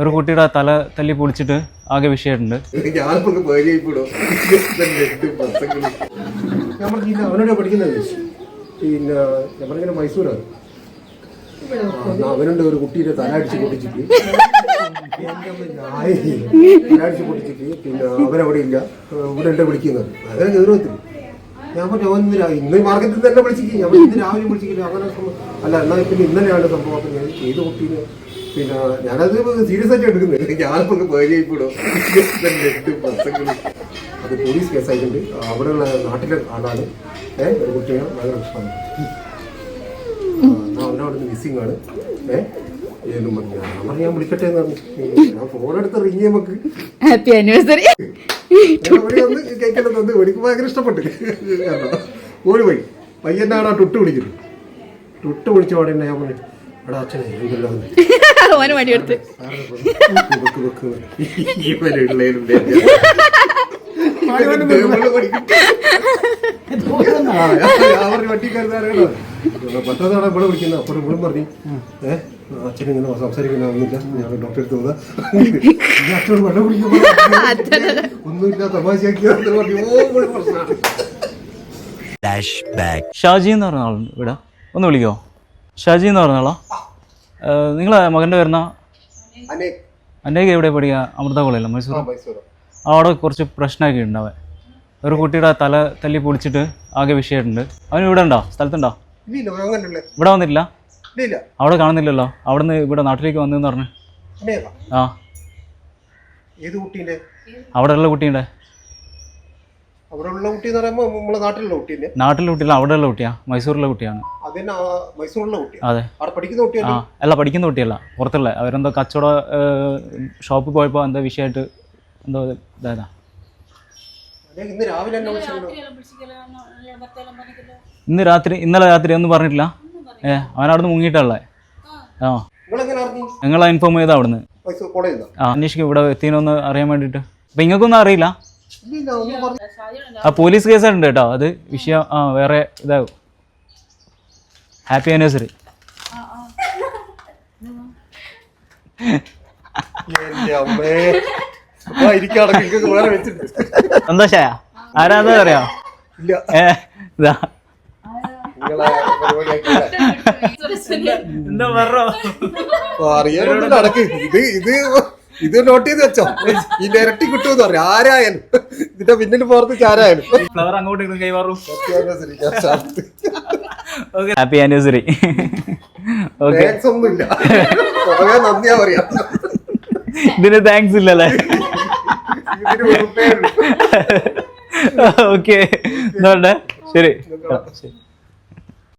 ഒരു കുട്ടിയുടെ തല തല്ലി പൊളിച്ചിട്ട് ആകെ വിഷയമുണ്ട് അവനോട് പഠിക്കുന്നത് പിന്നെ പറഞ്ഞിങ്ങനെ മൈസൂരാണ്. അവനുണ്ട് ഒരു കുട്ടീനെ തല അടിച്ച് പൊട്ടിച്ചിട്ട്. തല അടിച്ച് പൊട്ടിച്ചിട്ട് പിന്നെ അവനവിടെ ഇല്ല. ഇവിടെ ഉണ്ട് വിളിക്കുന്നത്. അങ്ങനെ ഗൗരവത്തിൽ. ഞാൻ പറഞ്ഞു അവൻ ഇന്ന് ഇന്ന് മാർക്കറ്റിൽ തന്നെ വിളിച്ചിരിക്കും. ഞാൻ ഇന്ന് രാവിലെ വിളിച്ചിട്ടില്ല അങ്ങനെ അല്ല എന്നാൽ പിന്നെ ഇന്നലെയാണ് സംഭവം. ചെയ്ത കുട്ടീനെ പിന്നെ ഞാനത് സീരിയസ് ആയിട്ട് എടുക്കുന്നത് ഞാനിപ്പോ പേടിയായിപ്പോടോ അത് പോലീസ് കേസായിട്ടുണ്ട് അവിടെയുള്ള നാട്ടിലെ ആളാണ്. ഏഹ് ഒരു കുട്ടിയെ ഭയങ്കര ഇഷ്ടമാണ് നിന്ന് മിസ്സിംഗ് ആണ്. ഏഹ് പറഞ്ഞു. ഞാൻ വിളിക്കട്ടെ എന്ന് പറഞ്ഞു. ഞാൻ ഫോൺ എടുത്ത് റിങ് നമുക്ക് ഹാപ്പി ആനിവേഴ്സറി കേൾക്കേണ്ടത് വന്ന് എനിക്ക് ഭയങ്കര ഇഷ്ടപ്പെട്ടു. ഓടി പോയി. പയ്യനാണ് ആ ടുട്ട് വിളിക്കുന്നത് ടുട്ട് വിളിച്ച ഉടനെ ഞാൻ പറഞ്ഞു എടാ അച്ഛനെ എന്തെല്ലാം ഓന് മടിയെടുത്ത് ഇവിടെ വിളിക്കുന്നത് അപ്പോൾ ഇവിടെ പറഞ്ഞു ഏഹ് അച്ഛൻ ഇങ്ങനെ ഞാൻ ഡോക്ടറെ അടുത്ത് പോകാം ഈ അച്ഛനോട് വെള്ളം കുടിക്കുമ്പോൾ ഒന്നുമില്ല തമാശയാക്കിയാന്ന് പറഞ്ഞു. ഓ ഇവിടെ പ്രശ്നമാണ് ഷാജി എന്ന് പറഞ്ഞ ആളുണ്ട് ഇവിടെ. ഒന്ന് വിളിക്കോ? ഷാജി എന്ന് പറഞ്ഞ ആളാ? നിങ്ങളെ മകന്റെ വരുന്ന അനേക. എവിടെ പഠിക്കുക അമൃത കോളേജിലും മൈസൂർ? മൈസൂർ. അവിടെ കുറച്ച് പ്രശ്നമൊക്കെ ഉണ്ടാവേ ഒരു കുട്ടിയുടെ തല തല്ലി പൊളിച്ചിട്ട് ആകെ വിഷയമായിട്ടുണ്ട്. അവൻ ഇവിടെ ഉണ്ടോ? സ്ഥലത്തുണ്ടോ? ഇവിടെ വന്നിട്ടില്ല? അവിടെ കാണുന്നില്ലല്ലോ? അവിടെ നിന്ന് ഇവിടെ നാട്ടിലേക്ക് വന്നെന്ന് പറഞ്ഞു. ആ. ഏത് കുട്ടീന്റെ? അവിടെയുള്ള കുട്ടീന്റെ? അവിടെ ഉള്ള കുട്ടി എന്ന് പറയുമ്പോൾ നമ്മളെ നാട്ടിലുള്ള കുട്ടീന്റെ. നാട്ടിലുള്ള കുട്ടിയല്ല അവിടെയുള്ള കുട്ടിയാ. മൈസൂരിലെ കുട്ടിയാണ്. അതെ. ആ അല്ല പഠിക്കുന്ന കുട്ടിയല്ല പുറത്തുള്ള. അവരെന്തോ കച്ചവട ഷോപ്പിൽ പോയപ്പോൾ എന്തോ വിഷയമായിട്ട് എന്തോ ഇതായതാ. ഇന്ന് രാവിലെ ഇന്ന് രാത്രി ഇന്നലെ രാത്രി ഒന്നും പറഞ്ഞിട്ടില്ല? ഏ അവൻ അവിടുന്ന് മുങ്ങിയിട്ടുള്ളേ ആ. നിങ്ങളെ ഇൻഫോം ചെയ്താ അവിടുന്ന്? ആ അന്വേഷിക്കും ഇവിടെ എത്തിനൊന്ന് അറിയാൻ വേണ്ടിട്ട് അപ്പൊ നിങ്ങൾക്കൊന്നും അറിയില്ല? ആ പോലീസ് കേസായിട്ടുണ്ട് കേട്ടോ. അത് വിഷയം ആ വേറെ ഇതാവും ഹാപ്പി ആനിവേഴ്സറി സന്തോഷായ? ആരാന്ന് അറിയോ? ഇതാ. എന്താ പറഞ്ഞോ? നടക്ക്. ഇത് ഇത് ഇത് നോട്ട് ചെയ്ത് വെച്ചോ. ഈ ഇരട്ടി കിട്ടുമെന്ന് പറഞ്ഞു. ആരായാലും. ഇതിന്റെ പിന്നിൽ പുറത്ത് ആരായാലും. ഫ്ലവർ അങ്ങോട്ട് കൈമാറും. ഹാപ്പി ആനിവേഴ്സറി ഓക്കെ ഇതിന് താങ്ക്സ് ഇല്ലല്ലേ. ഓക്കെ ശരി. ശരി.